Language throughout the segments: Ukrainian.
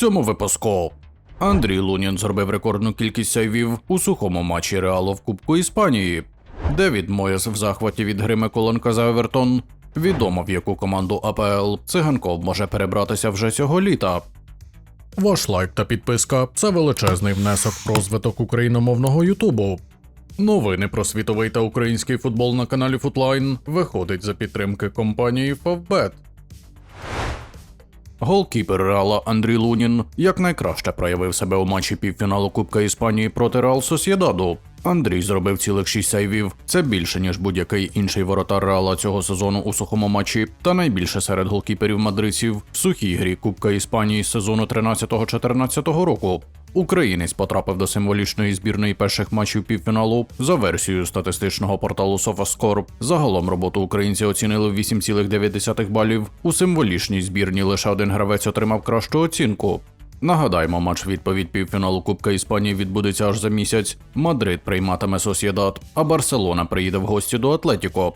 цьому випуску. Андрій Лунін зробив рекордну кількість сейвів у сухому матчі Реалу в Кубку Іспанії. Девід Моєс в захваті від гри Миколенка за Евертон. Відомо в яку команду АПЛ циганков може перебратися вже цього літа. Ваш лайк та підписка це величезний внесок в розвиток україномовного Ютубу. Новини про світовий та український футбол на каналі Футлайн виходить за підтримки компанії Favbet. Голкіпер Реала Андрій Лунін якнайкраще проявив себе у матчі півфіналу Кубка Іспанії проти Реал Сосєдаду. Андрій зробив цілих шість сейвів. Це більше ніж будь-який інший воротар Реала цього сезону у сухому матчі, та найбільше серед голкіперів мадридців в сухій грі Кубка Іспанії з сезону 13-14 року. Українець потрапив до символічної збірної перших матчів півфіналу за версією статистичного порталу SofaScore. Загалом роботу українці оцінили в 8,9 балів. У символічній збірні лише один гравець отримав кращу оцінку. Нагадаємо, матч відповідь півфіналу Кубка Іспанії відбудеться аж за місяць. Мадрид прийматиме Сосєдат, а Барселона приїде в гості до Атлетіко.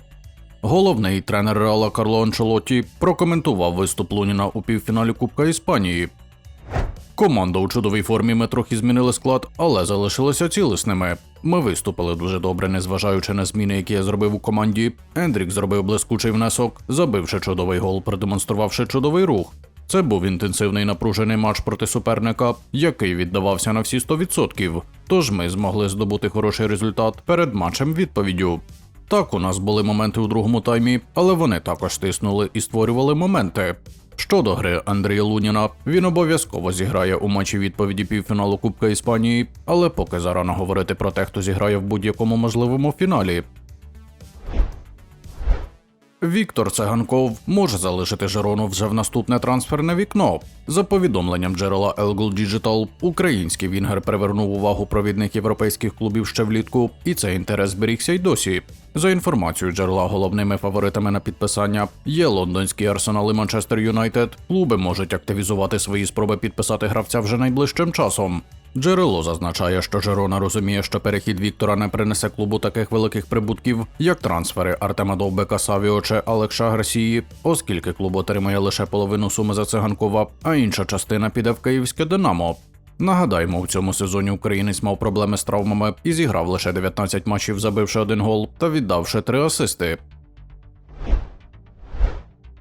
Головний тренер Реала Карло Анчелотті прокоментував виступ Луніна у півфіналі Кубка Іспанії. Команда у чудовій формі ми трохи змінили склад, але залишилися цілісними. Ми виступили дуже добре, незважаючи на зміни, які я зробив у команді. Ендрік зробив блискучий внесок, забивши чудовий гол, продемонструвавши чудовий рух. Це був інтенсивний напружений матч проти суперника, який віддавався на всі 100%. Тож ми змогли здобути хороший результат перед матчем відповіддю. Так, у нас були моменти у другому таймі, але вони також тиснули і створювали моменти. Щодо гри Андрія Луніна, він обов'язково зіграє у матчі відповіді півфіналу Кубка Іспанії, але поки зарано говорити про те, хто зіграє в будь-якому можливому фіналі. Віктор Цеганков може залишити Жерону вже в наступне трансферне вікно. За повідомленням джерела Elgul Digital, український вінгер привернув увагу провідних європейських клубів ще влітку, і цей інтерес зберігся й досі. За інформацією джерела, головними фаворитами на підписання є лондонський арсенал і Манчестер Юнайтед. Клуби можуть активізувати свої спроби підписати гравця вже найближчим часом. Джерело зазначає, що Жерона розуміє, що перехід Віктора не принесе клубу таких великих прибутків, як трансфери Артема Довбека Савіо чи Алекша Гарсії, оскільки клуб отримує лише половину суми за циганкова, а інша частина піде в київське Динамо. Нагадаємо, в цьому сезоні українець мав проблеми з травмами і зіграв лише 19 матчів, забивши один гол та віддавши три асисти.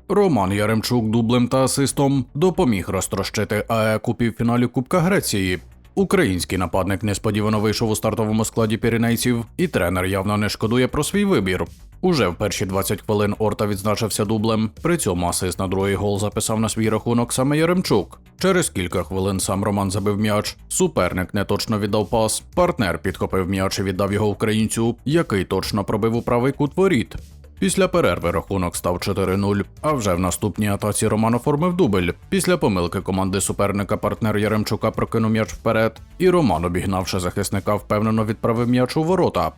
Роман Яремчук дублем та асистом допоміг розтрощити АЕК у півфіналі Кубка Греції. Український нападник несподівано вийшов у стартовому складі піренейців, і тренер явно не шкодує про свій вибір. Уже в перші 20 хвилин Орта відзначився дублем. При цьому асист на другий гол записав на свій рахунок саме Яремчук. Через кілька хвилин сам Роман забив м'яч. Суперник неточно віддав пас. Партнер підхопив м'яч і віддав його українцю, який точно пробив у правий кут воріт. Після перерви рахунок став 4-0, а вже в наступній атаці Роман оформив дубль. Після помилки команди суперника партнер Яремчука прокинув м'яч вперед, і Роман, обігнавши захисника, впевнено відправив м'яч у ворота.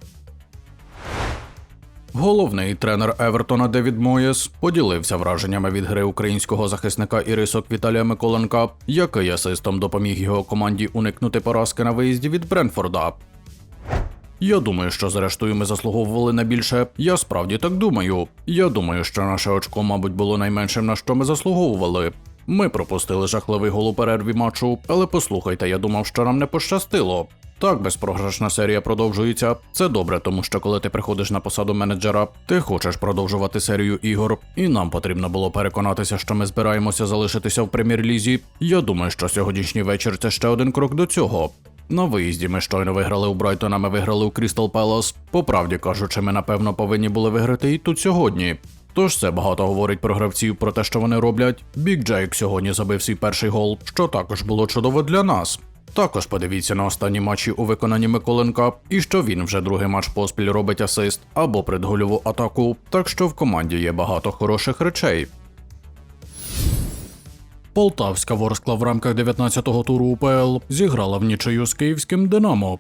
Головний тренер Евертона Девід Моєс поділився враженнями від гри українського захисника і рисок Віталія Миколенка, який асистом допоміг його команді уникнути поразки на виїзді від Бренфорда. Я думаю, що зрештою ми заслуговували на більше. Я справді так думаю. Я думаю, що наше очко, мабуть, було найменшим, на що ми заслуговували. Ми пропустили жахливий гол у перерві матчу, але послухайте, я думав, що нам не пощастило. Так, безпрограшна серія продовжується. Це добре, тому що коли ти приходиш на посаду менеджера, ти хочеш продовжувати серію ігор, і нам потрібно було переконатися, що ми збираємося залишитися в прем'єр-лізі. Я думаю, що сьогоднішній вечір це ще один крок до цього. На виїзді ми щойно виграли у Брайтона, ми виграли у Крістал Пелос. По правді кажучи, ми напевно повинні були виграти і тут сьогодні. Тож це багато говорить про гравців, про те, що вони роблять. Бік Джейк сьогодні забив свій перший гол, що також було чудово для нас. Також подивіться на останні матчі у виконанні Миколенка, і що він вже другий матч поспіль робить асист або предгольову атаку. Так що в команді є багато хороших речей. Полтавська Ворскла в рамках 19-го туру УПЛ зіграла в нічию з київським Динамо.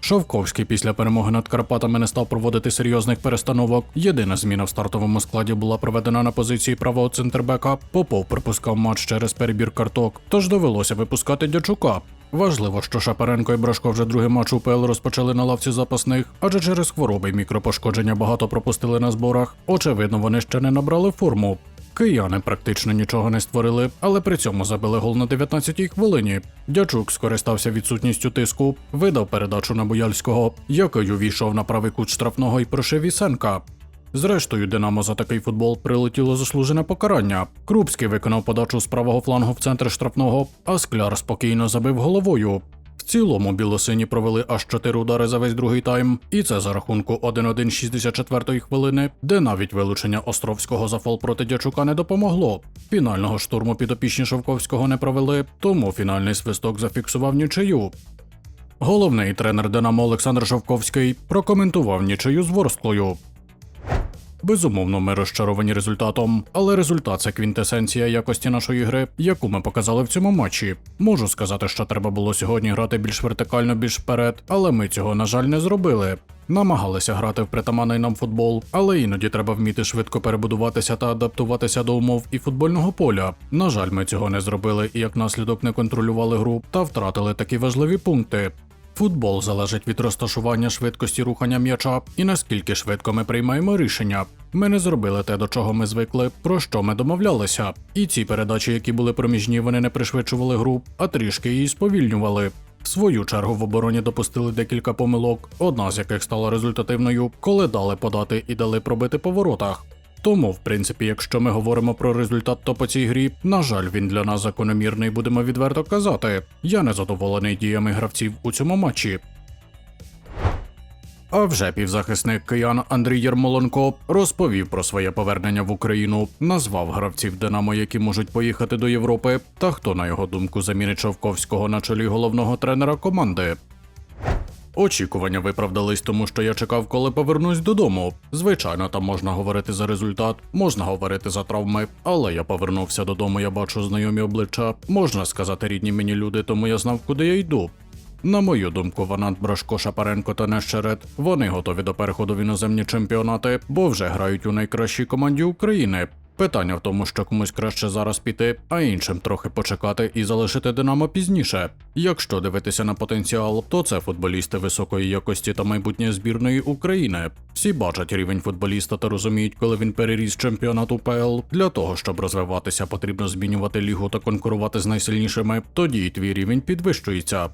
Шовковський після перемоги над Карпатами не став проводити серйозних перестановок. Єдина зміна в стартовому складі була проведена на позиції правого центрбека. Попов припускав матч через перебір карток, тож довелося випускати Дячука. Важливо, що Шапаренко і Брашко вже другий матч УПЛ розпочали на лавці запасних, адже через хвороби й мікропошкодження багато пропустили на зборах. Очевидно, вони ще не набрали форму. Кияни практично нічого не створили, але при цьому забили гол на 19-й хвилині. Дячук скористався відсутністю тиску, видав передачу на Бояльського, який увійшов на правий кут штрафного і прошив Ісенка. Зрештою, Динамо за такий футбол прилетіло заслужене покарання. Крупський виконав подачу з правого флангу в центр штрафного, а скляр спокійно забив головою. Цілому білосині провели аж 4 удари за весь другий тайм, і це за рахунку 1-1 64-ї хвилини, де навіть вилучення Островського за фол проти Дячука не допомогло. Фінального штурму підопічні Шовковського не провели, тому фінальний свисток зафіксував нічию. Головний тренер Динамо Олександр Шовковський прокоментував нічию з Ворсклою. Безумовно, ми розчаровані результатом, але результат це квінтесенція якості нашої гри, яку ми показали в цьому матчі. Можу сказати, що треба було сьогодні грати більш вертикально, більш вперед, але ми цього, на жаль, не зробили. Намагалися грати в притаманний нам футбол, але іноді треба вміти швидко перебудуватися та адаптуватися до умов і футбольного поля. На жаль, ми цього не зробили і як наслідок не контролювали гру та втратили такі важливі пункти. Футбол залежить від розташування швидкості рухання м'яча і наскільки швидко ми приймаємо рішення. Ми не зробили те, до чого ми звикли, про що ми домовлялися. І ці передачі, які були проміжні, вони не пришвидшували гру, а трішки її сповільнювали. В свою чергу в обороні допустили декілька помилок, одна з яких стала результативною, коли дали подати і дали пробити по воротах. Тому, в принципі, якщо ми говоримо про результат, то по цій грі, на жаль, він для нас закономірний, будемо відверто казати. Я не задоволений діями гравців у цьому матчі. А вже півзахисник киян Андрій Єрмоленко розповів про своє повернення в Україну, назвав гравців Динамо, які можуть поїхати до Європи, та хто, на його думку, замінить Шовковського на чолі головного тренера команди. Очікування виправдались, тому що я чекав, коли повернусь додому. Звичайно, там можна говорити за результат, можна говорити за травми, але я повернувся додому, я бачу знайомі обличчя, можна сказати рідні мені люди, тому я знав, куди я йду. На мою думку, Ванат Брашко, Шапаренко та Нещерет вони готові до переходу в іноземні чемпіонати, бо вже грають у найкращій команді України. Питання в тому, що комусь краще зараз піти, а іншим трохи почекати і залишити Динамо пізніше. Якщо дивитися на потенціал, то це футболісти високої якості та майбутнє збірної України. Всі бачать рівень футболіста та розуміють, коли він переріс чемпіонат УПЛ. Для того щоб розвиватися, потрібно змінювати лігу та конкурувати з найсильнішими. Тоді й твій рівень підвищується.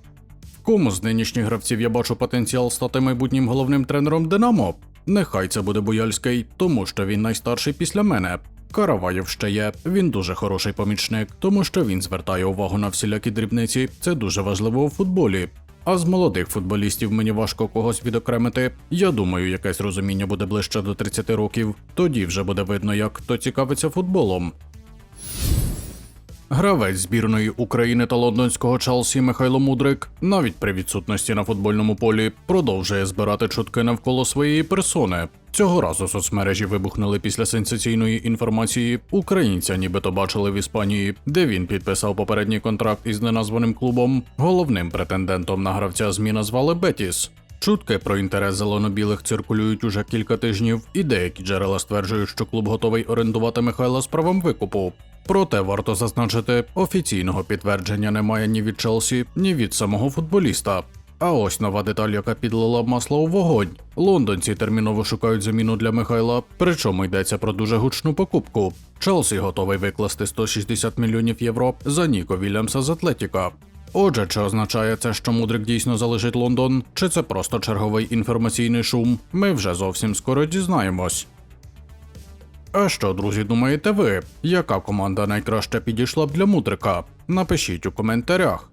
Кому з нинішніх гравців я бачу потенціал стати майбутнім головним тренером Динамо? Нехай це буде Буяльський, тому що він найстарший після мене. Караваєв ще є. Він дуже хороший помічник, тому що він звертає увагу на всілякі дрібниці. Це дуже важливо у футболі. А з молодих футболістів мені важко когось відокремити. Я думаю, якесь розуміння буде ближче до 30 років. Тоді вже буде видно, як хто цікавиться футболом. Гравець збірної України та лондонського Челсі Михайло Мудрик, навіть при відсутності на футбольному полі, продовжує збирати чутки навколо своєї персони. Цього разу соцмережі вибухнули після сенсаційної інформації. Українця нібито бачили в Іспанії, де він підписав попередній контракт із неназваним клубом. Головним претендентом на гравця ЗМІ назвали Бетіс. Чутки про інтерес зелено-білих циркулюють уже кілька тижнів, і деякі джерела стверджують, що клуб готовий орендувати Михайла з правом викупу. Проте варто зазначити, офіційного підтвердження немає ні від Челсі, ні від самого футболіста. А ось нова деталь, яка підлила масло у вогонь. Лондонці терміново шукають заміну для Михайла, причому йдеться про дуже гучну покупку. Челсі готовий викласти 160 мільйонів євро за Ніко Вільямса з Атлетіка. Отже, чи означає це, що Мудрик дійсно залишить Лондон, чи це просто черговий інформаційний шум? Ми вже зовсім скоро дізнаємось. А що, друзі, думаєте ви? Яка команда найкраще підійшла б для Мудрика? Напишіть у коментарях.